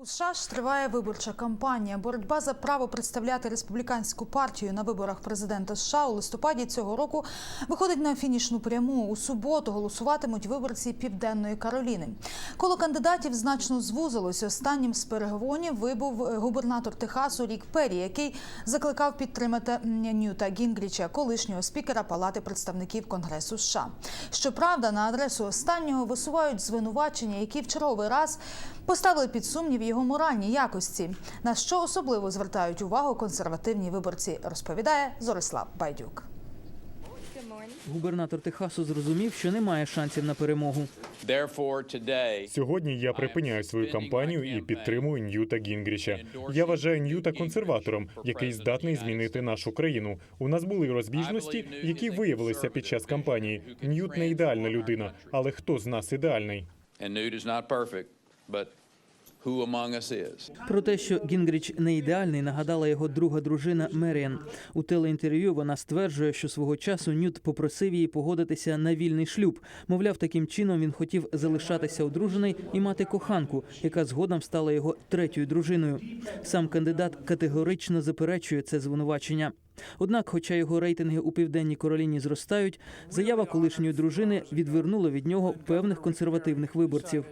У США ж триває виборча кампанія. Боротьба за право представляти республіканську партію на виборах президента США у листопаді цього року виходить на фінішну пряму. У суботу голосуватимуть виборці Південної Кароліни. Коло кандидатів значно звузилось. Останнім з переговорів вибув губернатор Техасу Рік Перрі, який закликав підтримати Ньюта Гінгріча, колишнього спікера Палати представників Конгресу США. Щоправда, на адресу останнього висувають звинувачення, які в черговий раз поставили під сумнів його моральні якості. На що особливо звертають увагу консервативні виборці, розповідає Зорислав Байдюк. Губернатор Техасу зрозумів, що немає шансів на перемогу. Сьогодні я припиняю свою кампанію і підтримую Ньюта Гінгріча. Я вважаю Ньюта консерватором, який здатний змінити нашу країну. У нас були розбіжності, які виявилися під час кампанії. Ньют не ідеальна людина, але хто з нас ідеальний? Who among? Про те, що Гінгріч не ідеальний, нагадала його друга дружина Меріан. У телеінтерв'ю вона стверджує, що свого часу Нют попросив її погодитися на вільний шлюб. Мовляв, таким чином він хотів залишатися одружений і мати коханку, яка згодом стала його третьою дружиною. Сам кандидат категорично заперечує це звинувачення. Однак, хоча його рейтинги у південній Кароліні зростають, заява колишньої дружини відвернула від нього певних консервативних виборців.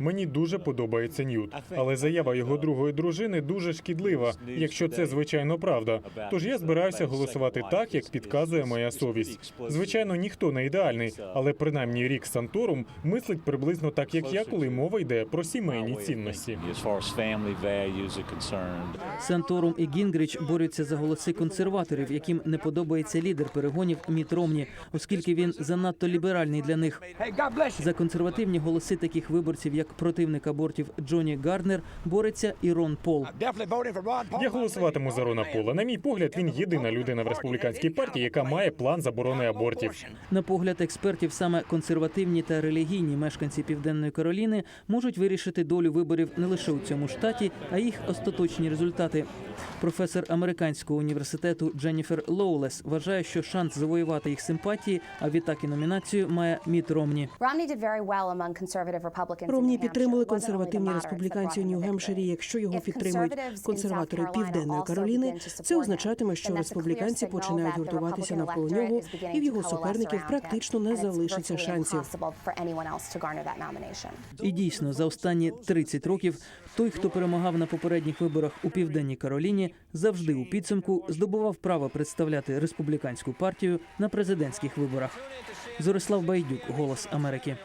Мені дуже подобається Ньют, але заява його другої дружини дуже шкідлива, якщо це звичайно правда. Тож я збираюся голосувати так, як підказує моя совість. Звичайно, ніхто не ідеальний, але принаймні рік Санторум мислить приблизно так, як я, коли мова йде про сімейні цінності. Санторум і Гінгріч борються за голоси консерваторів, яким не подобається лідер перегонів Міт Ромні, оскільки він занадто ліберальний для них. За консервативні голоси таких виборців, як противник абортів Джоні Гарднер, бореться і Рон Пол. Я голосуватиму за Рона Пола. На мій погляд, він єдина людина в республіканській партії, яка має план заборони абортів. На погляд експертів, саме консервативні та релігійні мешканці Південної Кароліни можуть вирішити долю виборів не лише у цьому штаті, а їх остаточні результати. Професор американського університету Дженніфер Лоулес вважає, що шанс завоювати їх симпатії, а відтак і номінацію має Міт Ромні. Ромні підтримали консервативні республіканці у Нью-Гемпширі. Якщо його підтримують консерватори Південної Кароліни, це означатиме, що республіканці починають гуртуватися навколо нього, і в його суперників практично не залишиться шансів. І дійсно, за останні 30 років той, хто перемагав на попередніх виборах у південній Кароліні, завжди у підсумку здобував право представляти республіканську партію на президентських виборах. Зорислав Байдюк, Голос Америки.